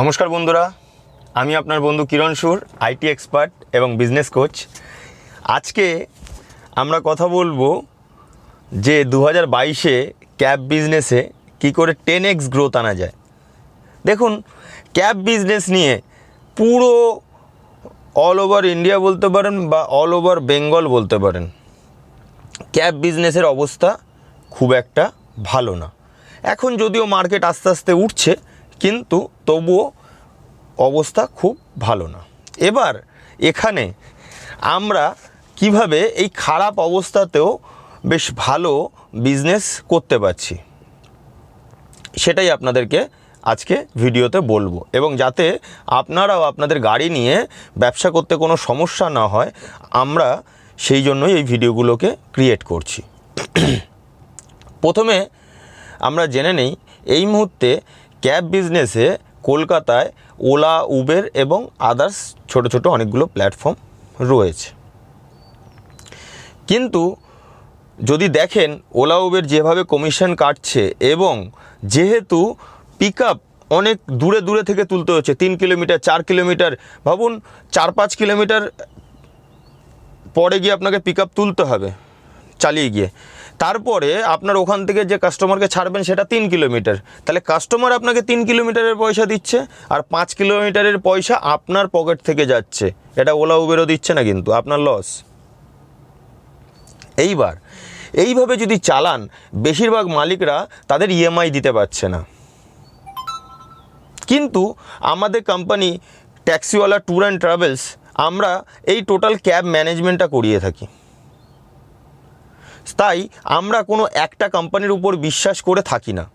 নমস্কার বন্ধুরা, আমি আপনার বন্ধু কিরণ সুর আইটি এক্সপার্ট এবং বিজনেস কোচ। আজকে আমরা কথা বলব যে দু হাজার বাইশে ক্যাব বিজনেসে কী করে টেন এক্স গ্রোথ আনা যায়। দেখুন, ক্যাব বিজনেস নিয়ে পুরো অল ওভার ইন্ডিয়া বলতে পারেন বা অল ওভার বেঙ্গল বলতে পারেন, ক্যাব বিজনেসের অবস্থা খুব একটা ভালো না। এখন যদিও মার্কেট আস্তে আস্তে উঠছে কিন্তু তবুও অবস্থা খুব ভালো না। এবার এখানে আমরা কীভাবে এই খারাপ অবস্থাতেও বেশ ভালো বিজনেস করতে পারছি, সেটাই আপনাদেরকে আজকে ভিডিওতে বলব। এবং যাতে আপনারাও আপনাদের গাড়ি নিয়ে ব্যবসা করতে কোনো সমস্যা না হয়, আমরা সেই জন্যই এই ভিডিওগুলোকে ক্রিয়েট করছি। প্রথমে আমরা জেনে নেই, এই মুহূর্তে ক্যাব বিজনেসে কলকাতায় ওলা, উবের এবং আদার্স ছোট ছোট অনেকগুলো প্ল্যাটফর্ম রয়েছে। কিন্তু যদি দেখেন, ওলা, উবের যেভাবে কমিশন কাটছে এবং যেহেতু পিক অনেক দূরে দূরে থেকে তুলতে হচ্ছে, তিন কিলোমিটার, চার কিলোমিটার, ভাবুন চার পাঁচ কিলোমিটার পরে গিয়ে আপনাকে পিক তুলতে হবে, চালিয়ে গিয়ে। তারপরে আপনার ওখান থেকে যে কাস্টমারকে ছাড়বেন সেটা তিন কিলোমিটার। তাহলে কাস্টমার আপনাকে তিন কিলোমিটারের পয়সা দিচ্ছে আর পাঁচ কিলোমিটারের পয়সা আপনার পকেট থেকে যাচ্ছে। এটা ওলা উবেরও দিচ্ছে না কিন্তু, আপনার লস এইবার, এইভাবে যদি চালান, বেশিরভাগ মালিকরা তাদের ইএমআই দিতে পারছে না। কিন্তু আমাদের company Taxiwala tour and travels আমরা এই টোটাল ক্যাব ম্যানেজমেন্টটা করিয়ে থাকি। তাই আমরা কোনো একটা কোম্পানির উপর বিশ্বাস করে থাকি না।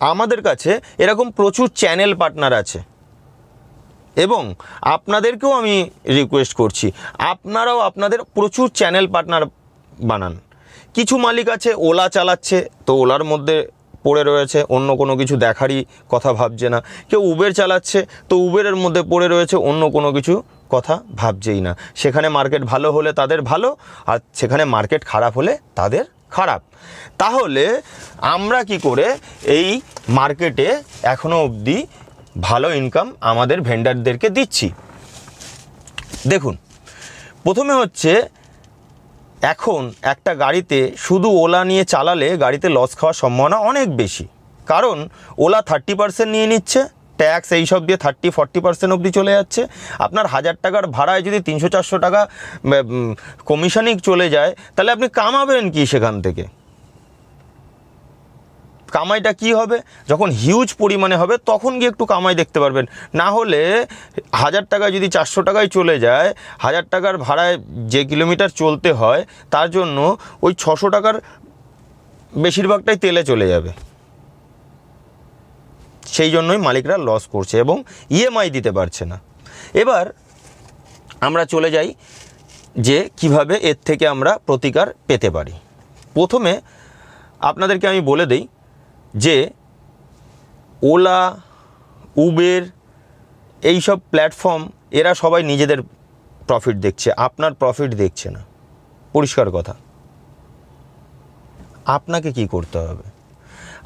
আমাদের কাছে এরকম প্রচুর চ্যানেল পার্টনার আছে। এবং আপনাদেরকেও আমি রিকোয়েস্ট করছি, আপনারাও আপনাদের প্রচুর চ্যানেল পার্টনার বানান। কিছু মালিক আছে, ওলা চালাচ্ছে, তো ওলার মধ্যে পড়ে রয়েছে, অন্য কোনো কিছু দেখারই কথা ভাবছে না। কেউ উবের চালাচ্ছে, তো উবেরের মধ্যে পড়ে রয়েছে, অন্য কোনো কিছু কথা ভাবছেই না। সেখানে মার্কেট ভালো হলে তাদের ভালো, আর সেখানে মার্কেট খারাপ হলে তাদের খারাপ। তাহলে আমরা কি করে এই মার্কেটে এখনও অবধি ভালো ইনকাম আমাদের ভেন্ডারদেরকে দিচ্ছি? দেখুন, প্রথমে হচ্ছে এখন একটা গাড়িতে শুধু ওলা নিয়ে চালালে গাড়িতে লস খাওয়ার সম্ভাবনা অনেক বেশি। কারণ ওলা থার্টি পার্সেন্ট নিয়ে নিচ্ছে ট্যাক্স এইসব দিয়ে থার্টি, ফর্টি পার্সেন্ট অবধি চলে যাচ্ছে। আপনার হাজার টাকার ভাড়ায় যদি তিনশো, চারশো টাকা কমিশনই চলে যায়, তাহলে আপনি কামাবেন কি সেখান থেকে? কামাইটা কি হবে? যখন হিউজ পরিমাণে হবে, তখন গিয়ে একটু কামাই দেখতে পারবেন। না হলে হাজার টাকা যদি চারশো টাকায় চলে যায়, হাজার টাকার ভাড়ায় যে কিলোমিটার চলতে হয়, তার জন্য ওই ছশো টাকার বেশিরভাগটাই তেলে চলে যাবে। সেই জন্যই মালিকরা লস করছে এবং ইএমআই দিতে পারছে না। এবার আমরা চলে যাই যে কীভাবে এর থেকে আমরা প্রতিকার পেতে পারি। প্রথমে আপনাদেরকে আমি বলে দেই যে ওলা, উবের এই সব প্ল্যাটফর্ম এরা সবাই নিজেদের প্রফিট দেখছে, আপনার প্রফিট দেখছে না। পরিষ্কার কথা। আপনাকে কি করতে হবে?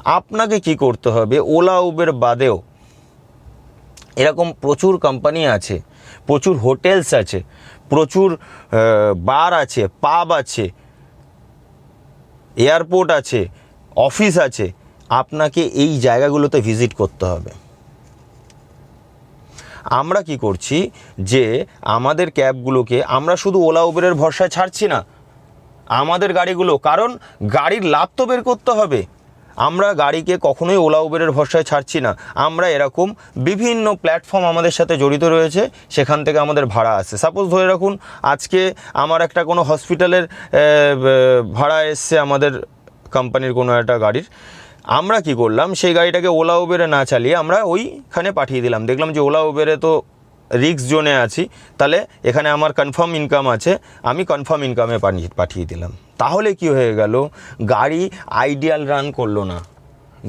আপনাকে কি করতে হবে? ওলা, উবের বাদেও। এরকম প্রচুর কোম্পানি আছে, প্রচুর হোটেলস আছে, প্রচুর বার আছে পাব আছে এয়ারপোর্ট আছে অফিস আছে। আপনাকে এই জায়গাগুলোতে ভিজিট করতে হবে। আমরা কি করছি যে আমাদের ক্যাবগুলোকে আমরা শুধু ওলা, উবেরের ভরসায় ছাড়ছি না, আমাদের গাড়িগুলো, কারণ গাড়ির লাভ তো বের করতে হবে। আমরা গাড়িকে কখনোই ওলা উবেরের ভরসায় ছাড়ছি না। আমরা এরকম বিভিন্ন প্ল্যাটফর্ম আমাদের সাথে জড়িত রয়েছে, সেখান থেকে আমাদের ভাড়া আসে সাপোজ ধরে রাখুন, আজকে আমার একটা কোনো হসপিটালের ভাড়া এসছে আমাদের কোম্পানির কোনো একটা গাড়ির। আমরা কি করলাম, সেই গাড়িটাকে ওলা উবেরে না চালিয়ে আমরা ওইখানে পাঠিয়ে দিলাম। দেখলাম যে ওলা উবেরে তো রিক্স জোনে আছি, তাহলে এখানে আমার কনফার্ম ইনকাম আছে, আমি কনফার্ম ইনকামে পাঠিয়ে দিলাম। তাহলে কি হয়ে গেল? গাড়ি আইডিয়াল রান করল না।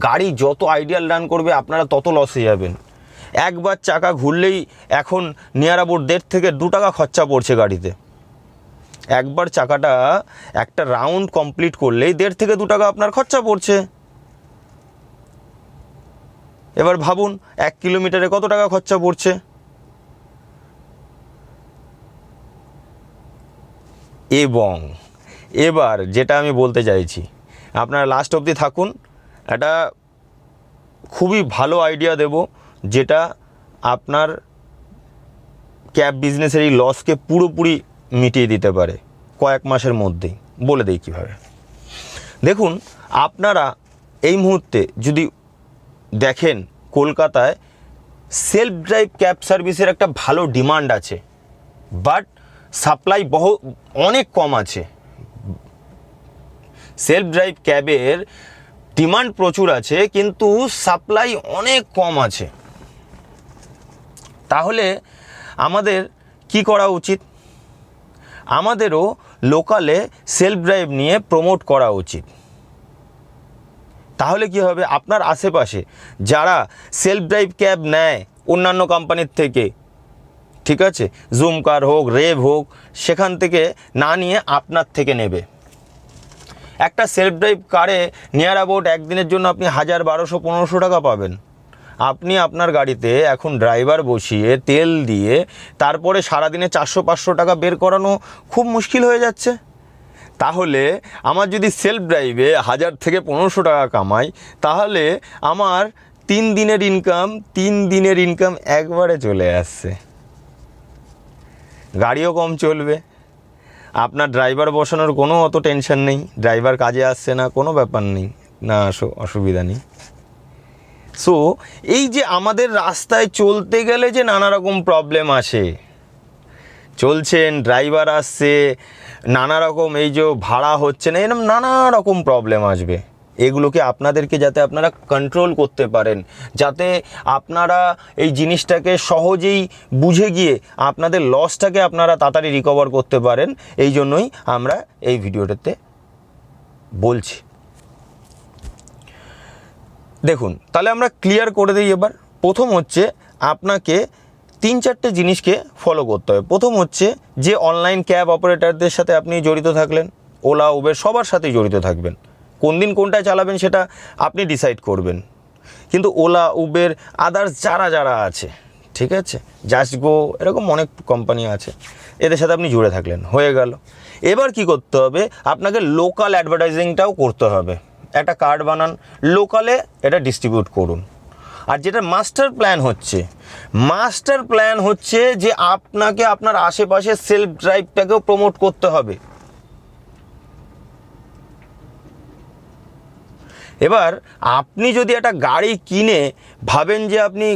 গাড়ি যত আইডিয়াল রান করবে, আপনারা তত লসে যাবেন। একবার চাকা ঘুরলেই এখন নিয়ার অ্যাবাউট দেড় থেকে দু টাকা খরচা পড়ছে গাড়িতে। একবার চাকাটা একটা রাউন্ড কমপ্লিট করলেই দেড় থেকে দু টাকা আপনার খরচা পড়ছে। এবার ভাবুন, এক কিলোমিটারে কত টাকা খরচা পড়ছে? এবং এবার যেটা আমি বলতে চাইছি, আপনারা লাস্ট অবধি থাকুন, একটা খুবই ভালো আইডিয়া দেব, যেটা আপনার ক্যাব বিজনেসের এই লসকে পুরোপুরি মিটিয়ে দিতে পারে, কয়েক মাসের মধ্যেই, বলে দিই কীভাবে। দেখুন, আপনারা এই মুহূর্তে যদি দেখেন কলকাতায় সেলফ ড্রাইভ ক্যাব সার্ভিসের একটা ভালো ডিমান্ড আছে বাট সাপ্লাই বহু, অনেক কম আছে। সেলফ ড্রাইভ ক্যাবের ডিমান্ড প্রচুর আছে, কিন্তু সাপ্লাই অনেক কম আছে। তাহলে আমাদের কি করা উচিত? আমাদেরও লোকালে সেলফ ড্রাইভ নিয়ে প্রমোট করা উচিত। তাহলে কি হবে? আপনার আশেপাশে যারা সেলফ ড্রাইভ ক্যাব নেয় অন্যান্য কোম্পানির থেকে ঠিক আছে? জুম কার হোক রেভ হোক, সেখান থেকে না নিয়ে আপনার থেকে নেবে। একটা সেলফ ড্রাইভ কারে নিয়ার অ্যাবাউট একদিনের জন্য আপনি হাজার বারোশো, পনেরোশো টাকা পাবেন। আপনি আপনার গাড়িতে এখন ড্রাইভার বসিয়ে তেল দিয়ে তারপরে সারাদিনে চারশো, পাঁচশো টাকা বের করানো খুব মুশকিল হয়ে যাচ্ছে। তাহলে আমার যদি সেলফ ড্রাইভে হাজার থেকে পনেরোশো টাকা কামাই, তাহলে আমার তিন দিনের ইনকাম তিন দিনের ইনকাম একবারে চলে আসছে। গাড়িও কম চলবে। আপনার ড্রাইভার বসানোর কোনো অত টেনশন নেই। ড্রাইভার কাজে আসছে না, কোনো ব্যাপার নেই। না আসো অসুবিধা নেই। সো এই যে আমাদের রাস্তায় চলতে গেলে যে নানা রকম প্রবলেম আসে। চলছেন ড্রাইভার আসছে, নানা রকম এই যে ভাড়া হচ্ছে না এরকম নানা রকম প্রবলেম আসবে। এগুলোকে আপনাদেরকে যাতে আপনারা কন্ট্রোল করতে পারেন, যাতে আপনারা এই জিনিসটাকে সহজেই বুঝে গিয়ে আপনাদের লসটাকে আপনারা তাড়াতাড়ি রিকভার করতে পারেন, এই জন্যই আমরা এই ভিডিওটাতে বলছি। দেখুন, তাহলে আমরা ক্লিয়ার করে দিই এবার। প্রথম হচ্ছে আপনাকে তিন চারটে জিনিসকে ফলো করতে হবে। প্রথম হচ্ছে যে অনলাইন ক্যাব অপারেটরদের সাথে আপনি জড়িত থাকলেন ওলা উবের সবার সাথেই জড়িত থাকবেন। কোন দিন কোনটায় চালাবেন সেটা আপনি ডিসাইড করবেন। কিন্তু ওলা, উবের আদার্স যারা যারা আছে, ঠিক আছে? জাস্ট গো এরকম অনেক কোম্পানি আছে। এদের সাথে আপনি জুড়ে থাকলেন, হয়ে গেল। এবার কি করতে হবে? আপনাকে লোকাল অ্যাডভার্টাইজিংটাও করতে হবে। একটা কার্ড বানান লোকালে এটা ডিস্ট্রিবিউট করুন। আর যেটা মাস্টার প্ল্যান হচ্ছে মাস্টার প্ল্যান হচ্ছে যে আপনাকে আপনার আশেপাশে সেলফ ড্রাইভটাকেও প্রমোট করতে হবে। এবার আপনি যদি একটা গাড়ি কিনে ভাবেন যে আপনি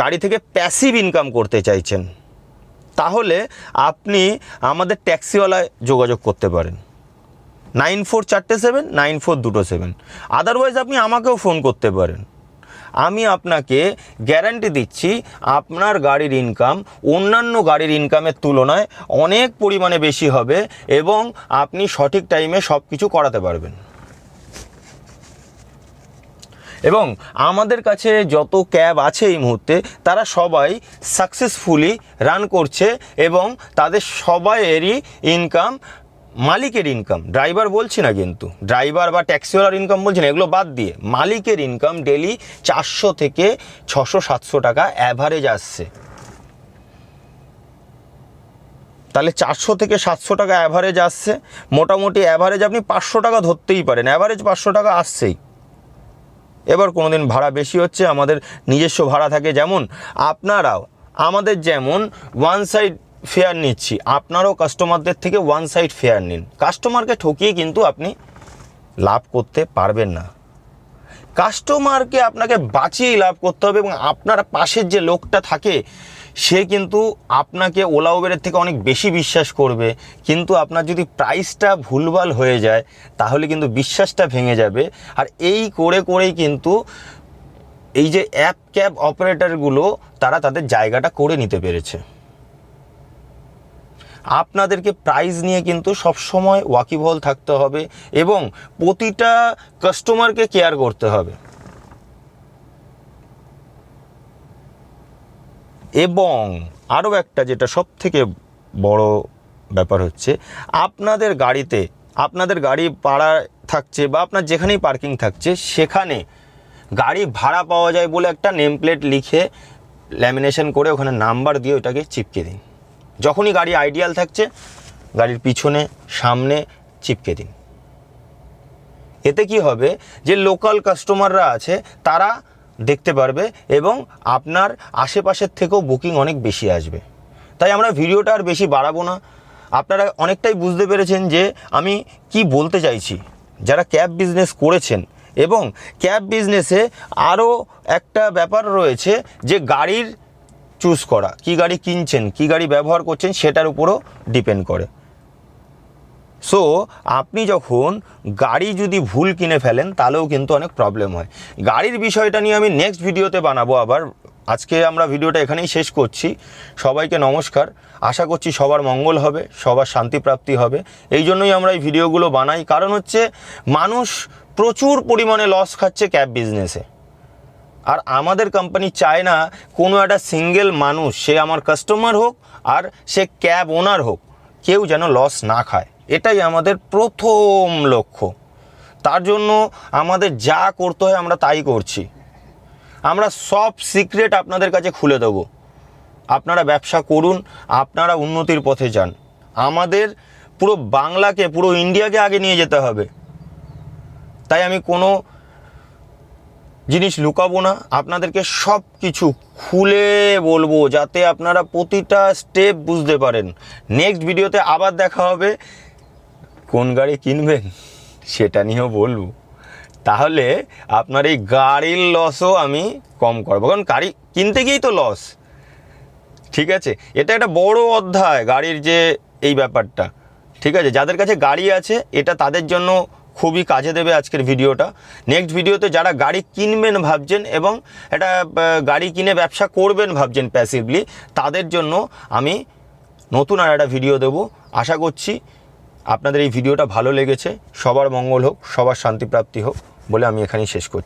গাড়ি থেকে প্যাসিভ ইনকাম করতে চাইছেন, তাহলে আপনি আমাদের ট্যাক্সিওয়ালায় যোগাযোগ করতে পারেন। নাইন ফোর চারটে সেভেন, নাইন ফোর দুটো সেভেন। আদারওয়াইজ আপনি আমাকেও ফোন করতে পারেন। আমি আপনাকে গ্যারান্টি দিচ্ছি, আপনার গাড়ির ইনকাম অন্যান্য গাড়ির ইনকামের তুলনায় অনেক পরিমাণে বেশি হবে এবং আপনি সঠিক টাইমে সব কিছু করাতে পারবেন। এবং আমাদের কাছে যত ক্যাব আছে এই মুহূর্তে, তারা সবাই সাকসেসফুলি রান করছে এবং তাদের সবাইয়েরই ইনকাম মালিকের ইনকাম ড্রাইভার বলছি না কিন্তু ড্রাইভার বা ট্যাক্সিওয়ালার ইনকাম বলছি না, এগুলো বাদ দিয়ে মালিকের ইনকাম ডেলি চারশো থেকে ছশো সাতশো টাকা অ্যাভারেজ আসছে। তাহলে চারশো থেকে সাতশো টাকা অ্যাভারেজ আসছে। মোটামুটি অ্যাভারেজ আপনি পাঁচশো টাকা ধরতেই পারেন অ্যাভারেজ পাঁচশো টাকা আসছেই। এবার কোনো দিন ভাড়া বেশি হচ্ছে, আমাদের নিজস্ব ভাড়া থাকে যেমন আপনারাও, আমাদের যেমন ওয়ান সাইড ফেয়ার নিচ্ছি, আপনারও কাস্টমারদের থেকে ওয়ান সাইড ফেয়ার নিন। কাস্টমারকে ঠকিয়ে কিন্তু আপনি লাভ করতে পারবেন না। কাস্টমারকে আপনাকে বাঁচিয়েই লাভ করতে হবে এবং আপনার পাশের যে লোকটা থাকে সে কিন্তু আপনাকে ওলা উবেরের থেকে অনেক বেশি বিশ্বাস করবে। কিন্তু আপনার যদি প্রাইসটা ভুলভাল হয়ে যায়, তাহলে কিন্তু বিশ্বাসটা ভেঙে যাবে। আর এই করে করেই কিন্তু এই যে অ্যাপ ক্যাব অপারেটরগুলো তারা তাদের জায়গাটা করে নিতে পেরেছে। আপনাদেরকে প্রাইস নিয়ে কিন্তু সবসময় ওয়াকিবহল থাকতে হবে এবং প্রতিটা কাস্টমারকে কেয়ার করতে হবে। এবং আরও একটা যেটা সব থেকে বড় ব্যাপার হচ্ছে, আপনাদের গাড়িতে, আপনাদের গাড়ি পাড়ায় থাকছে বা আপনার যেখানেই পার্কিং থাকছে, সেখানে গাড়ি ভাড়া পাওয়া যায় বলে একটা নেম প্লেট লিখে ল্যামিনেশন করে ওখানে নাম্বার দিয়ে ওটাকে চিপকে দিন। যখনই গাড়ি আইডিয়াল থাকছে, গাড়ির পিছনে, সামনে চিপকে দিন। এতে কি হবে? যে লোকাল কাস্টমাররা আছে, তারা দেখতে পারবে এবং আপনার আশেপাশের থেকেও বুকিং অনেক বেশি আসবে। তাই আমরা ভিডিওটা আর বেশি বাড়াবো না। আপনারা অনেকটাই বুঝতে পেরেছেন যে আমি কি বলতে চাইছি। যারা ক্যাব বিজনেস করেছেন এবং ক্যাব বিজনেসে আরও একটা ব্যাপার রয়েছে যে গাড়ির চুজ করা, কি গাড়ি কিনছেন, কি গাড়ি ব্যবহার করছেন, সেটার উপরও ডিপেন্ড করে। সো আপনি যখন গাড়ি যদি ভুল কিনে ফেলেন, তাহলেও কিন্তু অনেক প্রবলেম হয়। গাড়ির বিষয়টা নিয়ে আমি নেক্সট ভিডিওতে বানাবো আবার। আজকে আমরা ভিডিওটা এখানেই শেষ করছি। সবাইকে নমস্কার। আশা করছি সবার মঙ্গল হবে, সবার শান্তিপ্রাপ্তি হবে। এই জন্যই আমরা এই ভিডিওগুলো বানাই। কারণ হচ্ছে, মানুষ প্রচুর পরিমাণে লস খাচ্ছে ক্যাব বিজনেসে আর আমাদের কোম্পানি চায় না কোনো একটা সিঙ্গেল মানুষ, সে আমার কাস্টমার হোক আর সে ক্যাব ওনার হোক, কেউ যেন লস না খায়। এটাই আমাদের প্রথম লক্ষ্য। তার জন্য আমাদের যা করতে হয় আমরা তাই করছি। আমরা সব সিক্রেট আপনাদের কাছে খুলে দেবো। আপনারা ব্যবসা করুন, আপনারা উন্নতির পথে যান। আমাদের পুরো বাংলাকে, পুরো ইন্ডিয়াকে আগে নিয়ে যেতে হবে। তাই আমি কোনো জিনিস লুকাবো না। আপনাদেরকে সব কিছু খুলে বলব যাতে আপনারা প্রতিটা স্টেপ বুঝতে পারেন। নেক্সট ভিডিওতে আবার দেখা হবে। কোন গাড়ি কিনবেন সেটা নিয়েও বলব। তাহলে আপনার এই গাড়ির লসও আমি কম করব। কারণ গাড়ি কিনতে গিয়েই তো লস ঠিক আছে? এটা একটা বড় অধ্যায় গাড়ির যে এই ব্যাপারটা। ঠিক আছে? যাদের কাছে গাড়ি আছে, এটা তাদের জন্য খুবই কাজে দেবে আজকের ভিডিওটা। নেক্সট ভিডিওতে যারা গাড়ি কিনবেন ভাবছেন এবং একটা গাড়ি কিনে ব্যবসা করবেন ভাবছেন প্যাসিভলি তাদের জন্য আমি নতুন আর একটা ভিডিও দেবো। আশা করছি আপনাদের এই ভিডিওটা ভালো লেগেছে, সবার মঙ্গল হোক, সবার শান্তিপ্রাপ্তি হোক বলে আমি এখানেই শেষ করছি।